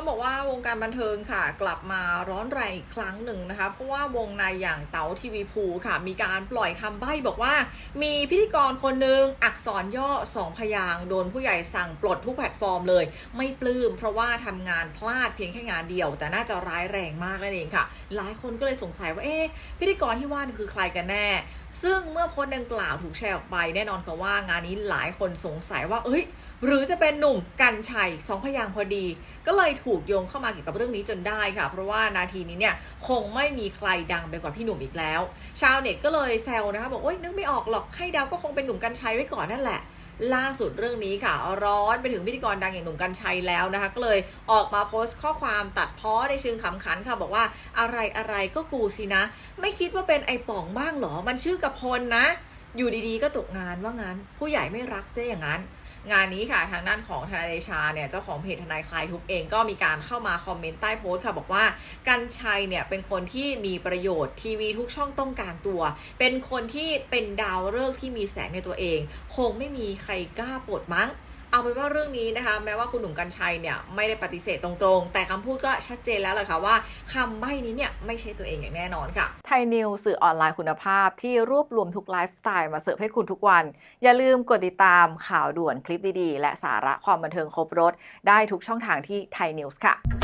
ต้องบอกว่าวงการบันเทิงค่ะ กลับมาร้อนแรงอีกครั้งหนึ่งนะคะ เพราะว่าวงในอย่างเต๋าทีวีภูค่ะ มีการปล่อยคำใบ้บอกว่า มีพิธีกรคนหนึ่งอักษรย่อสองพยางค์โดนผู้ใหญ่สั่งปลดทุกแพลตฟอร์มเลย ไม่ปลื้มเพราะว่าทำงานพลาดเพียงแค่งานเดียว แต่น่าจะร้ายแรงมากนั่นเองค่ะ หลายคนก็เลยสงสัยว่าเอ๊ะพิธีกรที่ว่านี่คือใครกันแน่ ซึ่งเมื่อโพสต์ดังกล่าวถูกแชร์ออกไป แน่นอนค่ะว่างานนี้หลายคนสงสัยว่า เอ้ย หรือจะเป็นหนุ่มกันชัยสองพยางค์พอดี ก็เลยถูกโยงเข้ามาเกี่ยวกับเรื่องนี้จนได้ค่ะ เพราะว่านาทีนี้เนี่ยคงไม่มีใครดังไปกว่าพี่หนุ่มอีกแล้ว ชาวเน็ตก็เลยแซวนะคะบอกโอ้ยนึกไม่ออกหรอกให้เดาก็คงเป็นหนุ่มกันชัยไว้ก่อนนั่นแหละล่าสุดเรื่องนี้ค่ะ ร้อนไปถึงพิธีกรดังอย่างหนุ่มกัญชัยแล้วนะคะ ก็เลยออกมาโพสต์ข้อความตัดพ้อในเชิงขำขันค่ะ บอกว่าอะไรอะไรก็กูสินะ ไม่คิดว่าเป็นไอป๋องบ้างหรอ มันชื่อกระพลนะ อยู่ดีๆก็ตกงานว่างั้น ผู้ใหญ่ไม่รักเสียอย่างนั้น งานนี้ค่ะทางด้านของทนายเดชาเนี่ยเจ้าของเพจทนายคลายทุกเองก็มีการเข้ามาคอมเมนต์ใต้โพสต์ค่ะ บอกว่ากันชัยเนี่ยเป็นคนที่มีประโยชน์ทีวีทุกช่องต้องการตัว เป็นคนที่เป็นดาวฤกษ์ที่มีแสงในตัวเอง คงไม่มีใครกล้าปลดมั้ง เอาเป็นว่าเรื่องนี้นะคะ แม้ว่าคุณหนุ่มกัญชัยเนี่ยไม่ได้ปฏิเสธตรงๆ แต่คำพูดก็ชัดเจนแล้วแหละค่ะว่าคำใบ้นี้เนี่ยไม่ใช่ตัวเองอย่างแน่นอนค่ะไทยนิวสื่อออนไลน์คุณภาพที่รวบรวมทุกไลฟ์สไตล์มาเสิร์ฟให้คุณทุกวัน อย่าลืมกดติดตามข่าวด่วนคลิปดีๆ และสาระความบันเทิงครบรถได้ทุกช่องทางที่ไทยนิวส์ค่ะ